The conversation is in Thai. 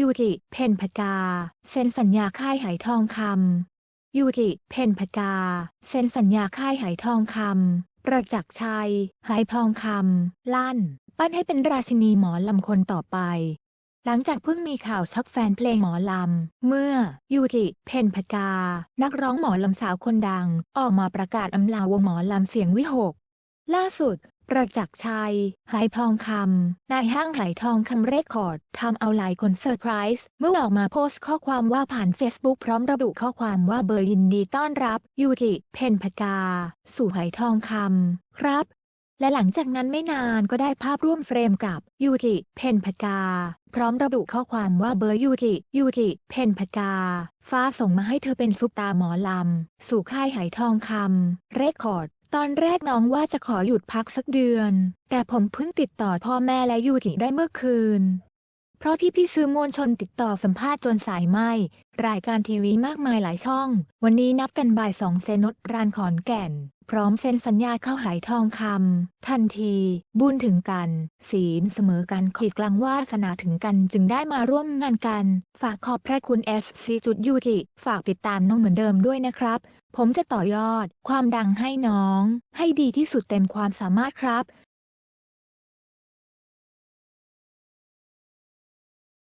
ยูกิเพนพกา เซ็นสัญญาค่ายไหทองคำยูกิเพนพกา เซ็นสัญญาค่ายไหทองคำประจักษ์ชัยไหทองคำลั่น ปั้นให้เป็นราชินีหมอลำคนต่อไป หลังจากเพิ่งมีข่าวชักแฟนเพลงหมอลำ เมื่อยูกิเพนพกา นักร้องหมอลำสาวคนดัง ออกมาประกาศอำลาวงหมอลำเสียงวิหกล่าสุด ประจักษ์ชัยไหทองคำ นายห้างไหทองคำเรคคอร์ดทำเอาหลายคนเซอร์ไพรส์เมื่อออกมาโพสต์ข้อความว่าผ่าน Facebook พร้อมระบุข้อความว่าเบอร์ยินดีต้อนรับ ยูกิ เพนพกา สู่ไหทองคำครับ และหลังจากนั้นไม่นานก็ได้ภาพร่วมเฟรมกับ ยูกิ เพนพกา พร้อมระบุข้อความว่าเบอร์ยูกิ ยูกิ เพนพกา ฟ้าส่งมาให้เธอเป็นซุปตาหมอลำ สู่ค่ายไหทองคำเรคคอร์ด ตอนแรกน้องว่าจะขอหยุดพักสักเดือน แต่ผมเพิ่งติดต่อพ่อแม่และยูกิได้เมื่อคืน เพราะพี่พี่ๆสื่อมวลชนติดต่อสัมภาษณ์จนสายไหมรายการทีวีมากมายหลายช่อง วันนี้นับกันบ่ายสองเซนดรานขอนแก่น พร้อมเซ็นสัญญาเข้าหายทองคำทันที บุญถึงกัน ศีลเสมอกันขีดกลางวาสนาถึงกันจึงได้มาร่วมงานกัน ฝากขอบพระคุณ s c จุดยูกิฝากติดตามน้องเหมือนเดิมด้วยนะครับ ผมจะต่อยอด ความดังให้น้อง ให้ดีที่สุดเต็มความสามารถครับ